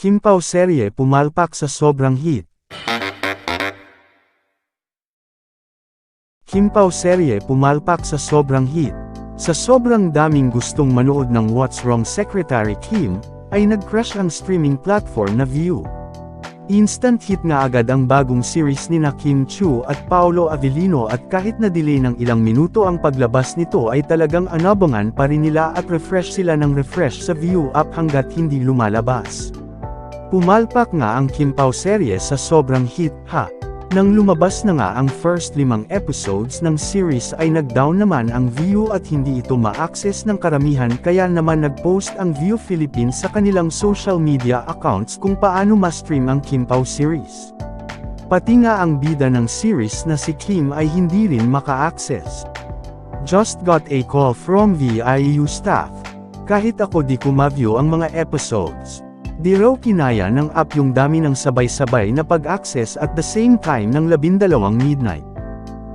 Kim Pao serye pumalpak sa sobrang hit. Kim Pao serye pumalpak sa sobrang hit. Sa sobrang daming gustong manood ng What's Wrong Secretary Kim, ay nag-crash ang streaming platform na View. Instant hit nga agad ang bagong series ni na Kim Chu at Paolo Avellino at kahit na delay ng ilang minuto ang paglabas nito ay talagang anabangan pa rin nila at refresh sila ng refresh sa View app hanggat hindi lumalabas. Pumalpak nga ang Kim Pao serye sa sobrang hit, ha. Nang lumabas na nga ang first limang episodes ng series ay nag-down naman ang view at hindi ito ma-access ng karamihan kaya naman nag-post ang View Philippines sa kanilang social media accounts kung paano ma-stream ang Kim series. Pati nga ang bida ng series na si Kim ay hindi rin maka-access. Just got a call from VIU staff. Kahit ako di ko ma-view ang mga episodes. Di raw kinaya ng app yung dami ng sabay-sabay na pag-access at the same time ng labindalawang midnight.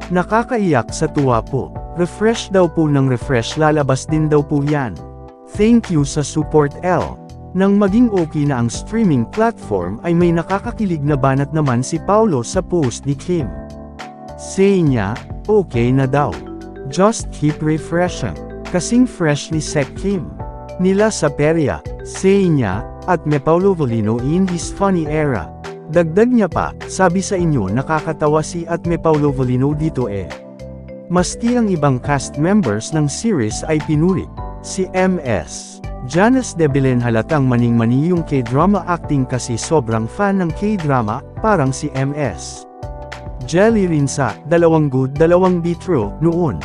Nakakaiyak sa tuwa po. Refresh daw po ng refresh lalabas din daw po yan. Thank you sa support L. Nang maging okay na ang streaming platform ay may nakakakilig na banat naman si Paulo sa post ni Kim. Say niya, okay na daw. Just keep refreshing. Kasing fresh ni Sek Kim. Nila sa perya, say niya, at may Paulo Volino in his funny era. Dagdag niya pa, sabi sa inyo nakakatawa si at may Paulo Volino dito eh. Maski ang ibang cast members ng series ay pinuri. Si MS. Janice de Belen halatang maning-mani yung K-drama acting kasi sobrang fan ng K-drama, parang si MS. Jelly rin sa, dalawang good dalawang be true, noon.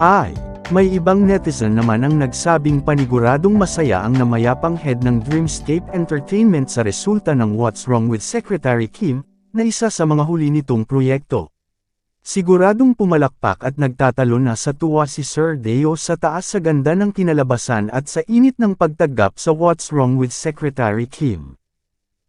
Ay. May ibang netizen naman ang nagsabing paniguradong masaya ang namayapang head ng Dreamscape Entertainment sa resulta ng What's Wrong with Secretary Kim, na isa sa mga huli nitong proyekto. Siguradong pumalakpak at nagtatalo na sa tuwa si Sir Deo sa taas sa ganda ng kinalabasan at sa init ng pagtagap sa What's Wrong with Secretary Kim.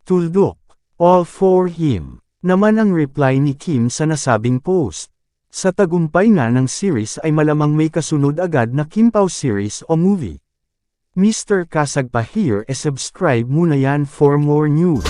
Tuldok, all for him, naman ang reply ni Kim sa nasabing post. Sa tagumpay nga ng series ay malamang may kasunod agad na Kim Pao series o movie. Mr. Kasag pa here e subscribe muna yan for more news.